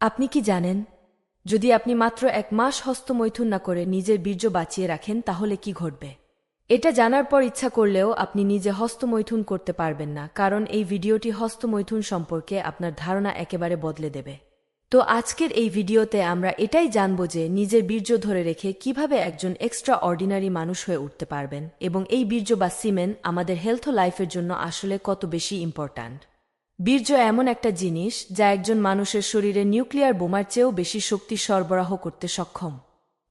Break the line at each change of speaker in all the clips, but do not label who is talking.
আপনি কি জানেন, যদি আপনি মাত্র এক মাস হস্তমৈথুন না করে নিজের বীর্য বাঁচিয়ে রাখেন, তাহলে কি ঘটবে? এটা জানার পর ইচ্ছা করলেও আপনি নিজে হস্তমৈথুন করতে পারবেন না, কারণ এই ভিডিওটি হস্তমৈথুন সম্পর্কে আপনার ধারণা একেবারে বদলে দেবে। তো আজকের এই ভিডিওতে আমরা এটাই জানব যে নিজের বীর্য ধরে রেখে কীভাবে একজন এক্সট্রা অর্ডিনারি মানুষ হয়ে উঠতে পারবেন এবং এই বীর্য বা সিমেন আমাদের হেলথ লাইফের জন্য আসলে কত বেশি ইম্পর্ট্যান্ট বীর্য এমন একটা জিনিস যা একজন মানুষের শরীরে নিউক্লিয়ার বোমার চেয়েও বেশি শক্তি সরবরাহ করতে সক্ষম।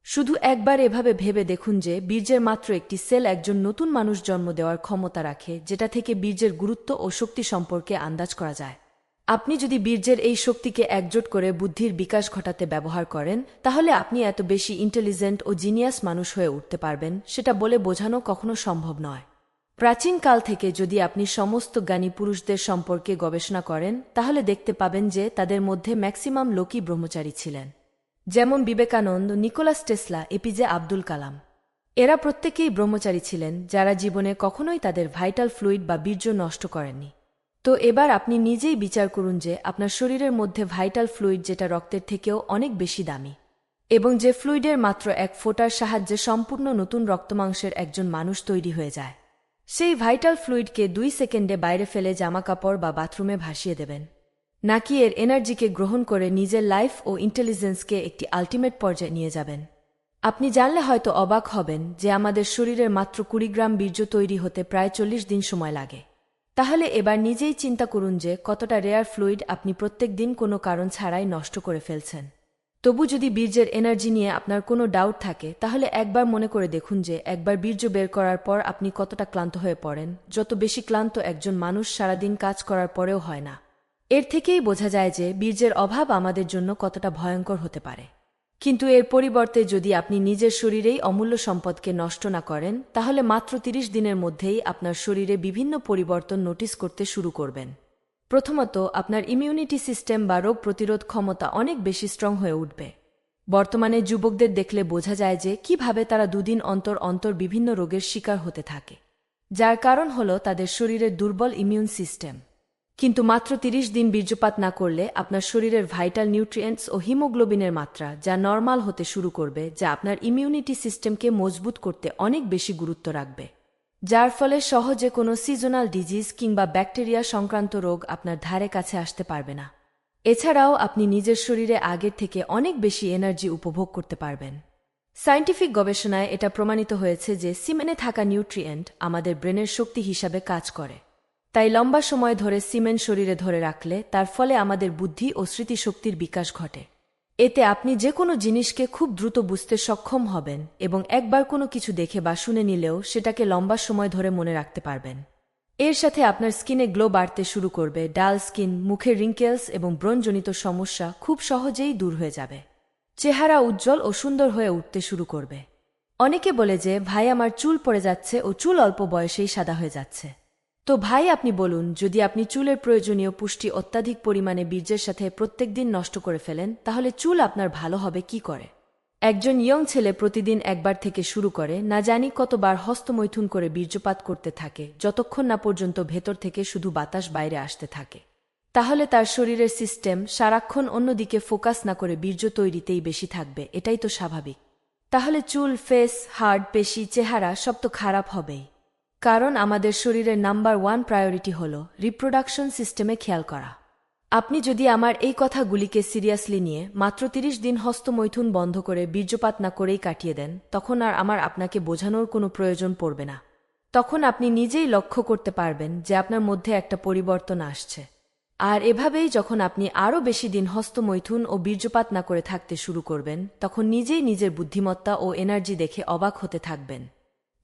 শুধু একবার এভাবে ভেবে দেখুন যে বীর্যের মাত্র একটি সেল একজন নতুন মানুষ জন্ম দেওয়ার ক্ষমতা রাখে, যেটা থেকে বীর্যের গুরুত্ব ও শক্তি সম্পর্কে আন্দাজ করা যায়। আপনি যদি বীর্যের এই শক্তিকে একজোট করে বুদ্ধির বিকাশ ঘটাতে ব্যবহার করেন, তাহলে আপনি এত বেশি ইন্টেলিজেন্ট ও জিনিয়াস মানুষ হয়ে উঠতে পারবেন, সেটা বলে বোঝানো কখনো সম্ভব নয়। প্রাচীনকাল থেকে যদি আপনি সমস্ত জ্ঞানী পুরুষদের সম্পর্কে গবেষণা করেন, তাহলে দেখতে পাবেন যে তাদের মধ্যে ম্যাক্সিমাম লোকই ব্রহ্মচারী ছিলেন। যেমন Vivekananda, Nicholas Tesla, APJ Abdul Kalam. এরা প্রত্যেকেই ব্রহ্মচারী ছিলেন, যারা জীবনে কখনোই তাদের ভাইটাল ফ্লুইড বা বীর্য নষ্ট করেননি। তো এবার আপনি নিজেই বিচার করুন যে আপনার শরীরের মধ্যে ভাইটাল ফ্লুইড যেটা রক্তের থেকেও অনেক বেশি দামি, এবং যে ফ্লুইডের মাত্র এক ফোটার সাহায্যে সম্পূর্ণ নতুন রক্তমাংসের একজন মানুষ তৈরি হয়ে যায়। সেই ভাইটাল ফ্লুইডকে দুই সেকেন্ডে বাইরে ফেলে জামাকাপড় বা বাথরুমে ভাসিয়ে দেবেন। নাকি এর এনার্জিকে গ্রহণ করে নিজের লাইফ ও ইন্টেলিজেন্সকে একটি আলটিমেট পর্যায়ে নিয়ে যাবেন? আপনি জানলে হয়তো অবাক হবেন যে আমাদের শরীরের মাত্র কুড়ি গ্রাম বীর্য তৈরি হতে প্রায় চল্লিশ দিন সময় লাগে। তাহলে এবার নিজেই চিন্তা করুন যে কতটা রেয়ার ফ্লুইড আপনি প্রত্যেক দিন কোনো কারণ ছাড়াই নষ্ট করে ফেলছেন। তবু যদি বীর্যের এনার্জি নিয়ে আপনার কোনো ডাউট থাকে, তাহলে একবার মনে করে দেখুন যে একবার বীর্য বের করার পর আপনি কতটা ক্লান্ত হয়ে পড়েন। যত বেশি ক্লান্ত একজন মানুষ সারাদিন কাজ করার পরেও হয় না। এর থেকেই বোঝা যায় যে বীর্যের অভাব আমাদের জন্য কতটা ভয়ঙ্কর হতে পারে। কিন্তু এর পরিবর্তে যদি আপনি নিজের শরীরেই অমূল্য সম্পদকে নষ্ট না করেন, তাহলে মাত্র তিরিশ দিনের মধ্যেই আপনার শরীরে বিভিন্ন পরিবর্তন নোটিস করতে শুরু করবেন। প্রথমত, আপনার ইমিউনিটি সিস্টেম বা রোগ প্রতিরোধ ক্ষমতা অনেক বেশি স্ট্রং হয়ে উঠবে। বর্তমানে যুবকদের দেখলে বোঝা যায় যে কীভাবে তারা দুদিন অন্তর অন্তর বিভিন্ন রোগের শিকার হতে থাকে। যার কারণ হল তাদের শরীরের দুর্বল ইমিউন সিস্টেম কিন্তু মাত্র তিরিশ দিন বীর্যপাত না করলে আপনার শরীরের ভাইটাল নিউট্রিয়েন্টস ও হিমোগ্লোবিনের মাত্রা যা নর্মাল হতে শুরু করবে, যা আপনার ইমিউনিটি সিস্টেমকে মজবুত করতে অনেক বেশি গুরুত্ব রাখবে। যার ফলে সহজে কোনো সিজনাল ডিজিজ কিংবা ব্যাকটেরিয়া সংক্রান্ত রোগ আপনার ধারে কাছে আসতে পারবে না। এছাড়াও আপনি নিজের শরীরে আগের থেকে অনেক বেশি এনার্জি উপভোগ করতে পারবেন। সায়েন্টিফিক গবেষণায় এটা প্রমাণিত হয়েছে যে সিমেনে থাকা নিউট্রিয়েন্ট আমাদের ব্রেনের শক্তি হিসাবে কাজ করে। তাই লম্বা সময় ধরে সিমেন্ট শরীরে ধরে রাখলে তার ফলে আমাদের বুদ্ধি ও স্মৃতিশক্তির বিকাশ ঘটে। এতে আপনি যে কোনো জিনিসকে খুব দ্রুত বুঝতে সক্ষম হবেন এবং একবার কোনো কিছু দেখে বা শুনে নিলেও সেটাকে লম্বা সময় ধরে মনে রাখতে পারবেন। এর সাথে আপনার স্কিনে গ্লো বাড়তে শুরু করবে, ডাল স্কিন মুখের রিঙ্কেলস এবং ব্রণজনিত সমস্যা খুব সহজেই দূর হয়ে যাবে। চেহারা উজ্জ্বল ও সুন্দর হয়ে উঠতে শুরু করবে। অনেকে বলে যে, ভাই, আমার চুল পড়ে যাচ্ছে ও চুল অল্প বয়সেই সাদা হয়ে যাচ্ছে। তো ভাই, আপনি বলুন, যদি আপনি চুলের প্রয়োজনীয় পুষ্টি অত্যাধিক পরিমাণে বীর্যের সাথে প্রত্যেক দিন নষ্ট করে ফেলেন, তাহলে চুল আপনার ভালো হবে কি করে? একজন ইয়ং ছেলে প্রতিদিন একবার থেকে শুরু করে, না জানি কতবার হস্তমৈথুন করে বীর্যপাত করতে থাকে, যতক্ষণ না পর্যন্ত ভেতর থেকে শুধু বাতাস বাইরে আসতে থাকে। তাহলে তার শরীরের সিস্টেম সারাক্ষণ অন্যদিকে ফোকাস না করে বীর্য তৈরিতেই বেশি থাকবে, এটাই তো স্বাভাবিক। তাহলে চুল, ফেস হার্ড পেশি, চেহারা সব তো খারাপ হবেই। কারণ আমাদের শরীরের নাম্বার ওয়ান প্রায়োরিটি হল রিপ্রোডাকশন সিস্টেমে খেয়াল করা। আপনি যদি আমার এই কথাগুলিকে সিরিয়াসলি নিয়ে মাত্র তিরিশ দিন হস্তমৈথুন বন্ধ করে বীর্যপাত না করেই কাটিয়ে দেন, তখন আর আমার আপনাকে বোঝানোর কোনো প্রয়োজন পড়বে না। তখন আপনি নিজেই লক্ষ্য করতে পারবেন যে আপনার মধ্যে একটা পরিবর্তন আসছে। আর এভাবেই যখন আপনি আরও বেশি দিন হস্তমৈথুন ও বীর্যপাত না করে থাকতে শুরু করবেন, তখন নিজেই নিজের বুদ্ধিমত্তা ও এনার্জি দেখে অবাক হতে থাকবেন।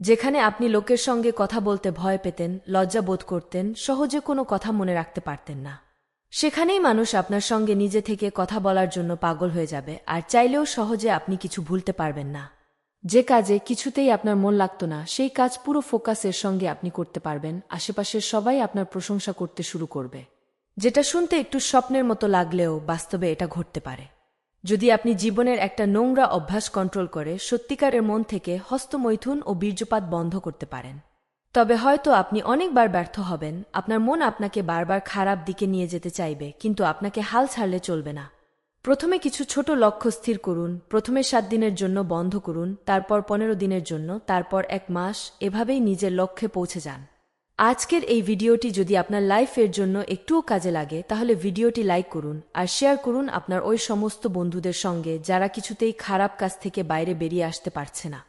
যেখানে আপনি লোকের সঙ্গে কথা বলতে ভয় পেতেন, লজ্জা বোধ করতেন, সহজে কোনো কথা মনে রাখতে পারতেন না। সেখানেই মানুষ আপনার সঙ্গে নিজে থেকে কথা বলার জন্য পাগল হয়ে যাবে, আর চাইলেও সহজে আপনি কিছু ভুলতে পারবেন না। যে কাজে কিছুতেই আপনার মন লাগত না, সেই কাজ পুরো ফোকাসের সঙ্গে আপনি করতে পারবেন, আশেপাশের সবাই আপনার প্রশংসা করতে শুরু করবে। যেটা শুনতে একটু স্বপ্নের মতো লাগলেও বাস্তবে এটা ঘটতে পারে। যদি আপনি জীবনের একটা নোংরা অভ্যাস কন্ট্রোল করে, সত্যিকারের মন থেকে হস্তমৈথুন ও বীর্যপাত বন্ধ করতে পারেন। তবে হয়তো আপনি অনেকবার ব্যর্থ হবেন, আপনার মন আপনাকে বারবার খারাপ দিকে নিয়ে যেতে চাইবে, কিন্তু আপনাকে হাল ছাড়লে চলবে না। প্রথমে কিছু ছোট লক্ষ্য স্থির করুন, প্রথমে সাত দিনের জন্য বন্ধ করুন, তারপর পনেরো দিনের জন্য, তারপর এক মাস, এভাবেই নিজের লক্ষ্যে পৌঁছে যান। আজকের এই ভিডিওটি যদি আপনার লাইফের জন্য একটুও কাজে লাগে, তাহলে ভিডিওটি লাইক করুন আর শেয়ার করুন আপনার ওই সমস্ত বন্ধুদের সঙ্গে যারা কিছুতেই খারাপ কাজ থেকে বাইরে বেরিয়ে আসতে পারছে না।